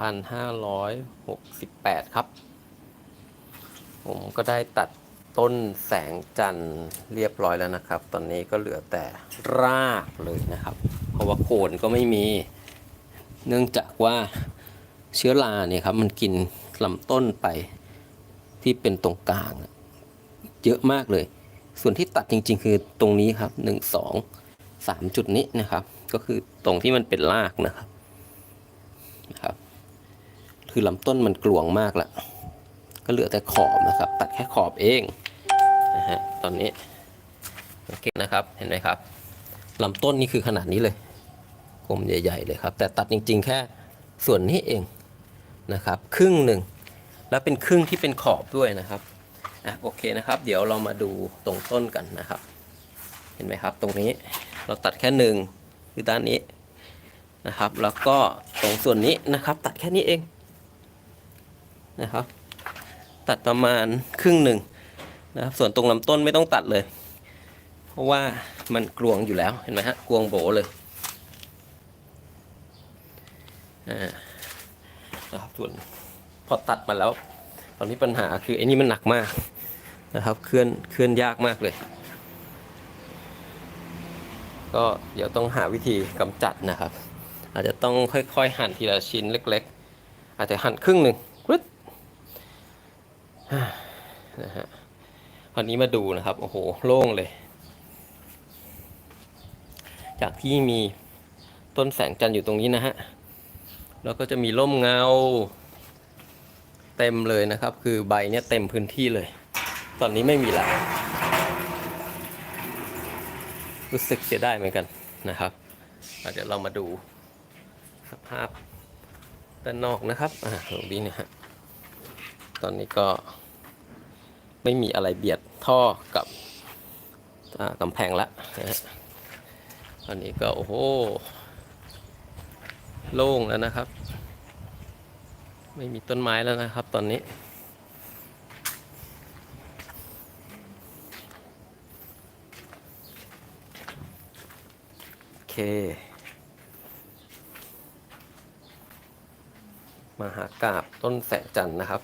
พันห้าร้อยหกสิบแปดครับ ผมก็ได้ตัดต้นแสงจันทร์เรียบร้อยแล้วนะครับ ตอนนี้ก็เหลือแต่รากเลยนะครับ เพราะว่าโคนก็ไม่มี เนื่องจากว่าเชื้อราเนี่ยครับ มันกินลำต้นไปที่เป็นตรงกลาง เยอะมากเลย ส่วนที่ตัดจริง ๆ คือตรงนี้ครับหนึ่งสองสามจุดนี้นะครับ ก็คือตรงที่มันเป็นรากนะครับ คือลำต้นมันกลวงมากละก็เหลือแต่ขอบนะครับ ตัดแค่ขอบเองนะฮะตอนนี้โอเคนะครับเห็นไหมครับลำต้นนี่คือขนาดนี้เลยกลมใหญ่ ๆ เลยครับ แต่ตัดจริง ๆ แค่ส่วนนี้เองนะครับ ครึ่งหนึ่งแล้วเป็นครึ่งที่เป็นขอบด้วยนะครับอะโอเคนะครับ เดี๋ยวเรามาดูตรงต้นกันนะครับ เห็นไหมครับ ตรงนี้เราตัดแค่หนึ่งคือด้านนี้นะครับ แล้วก็ตรงส่วนนี้นะครับ ตัดแค่นี้เอง นะครับ ตัดประมาณครึ่งหนึ่งนะครับ ส่วนตรงลำต้นไม่ต้องตัดเลย เพราะว่ามันกลวงอยู่แล้วเห็นไหมฮะกลวงโบเลยนะครับส่วนพอตัดมาแล้ว ตอนนี้ปัญหาคือไอ้นี่มันหนักมากนะครับ เคลื่อนเคลื่อนยากมากเลย ก็เดี๋ยวต้องหาวิธีกำจัดนะครับ อาจจะต้องค่อยๆหั่นทีละชิ้นเล็ก ๆ อาจจะหั่นครึ่งหนึ่ง นะฮะคราวนี้มาดูนะครับ โอ้โห โล่งเลย จากที่มีต้นแสงจันทร์อยู่ตรงนี้นะฮะ แล้วก็จะมีร่มเงา เต็มเลยนะครับ คือใบเนี้ยเต็มพื้นที่เลย ตอนนี้ไม่มีแล้วรู้สึกเสียดายเหมือนกันนะครับเดี๋ยวเรามาดูสภาพด้านนอกนะครับ อ่าตรงนี้นะฮะ ตอนนี้ก็ไม่มีอะไรเบียดท่อกับกำแพงละนะฮะตอนนี้ก็โอ้โหโล่งแล้วนะครับ ไม่มีต้นไม้แล้วนะครับ ตอนนี้ โอเค มาหากราบต้นแสงจันทร์นะครับ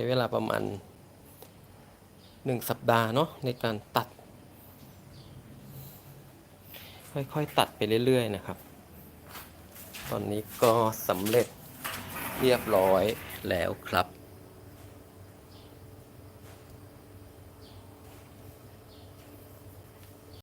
ช้เวลาประมาณหนึ่งสัปดาห์เนาะในการตัด ค่อยๆตัดไปเรื่อย ๆ นะครับ ตอนนี้ก็สำเร็จเรียบร้อยแล้วครับ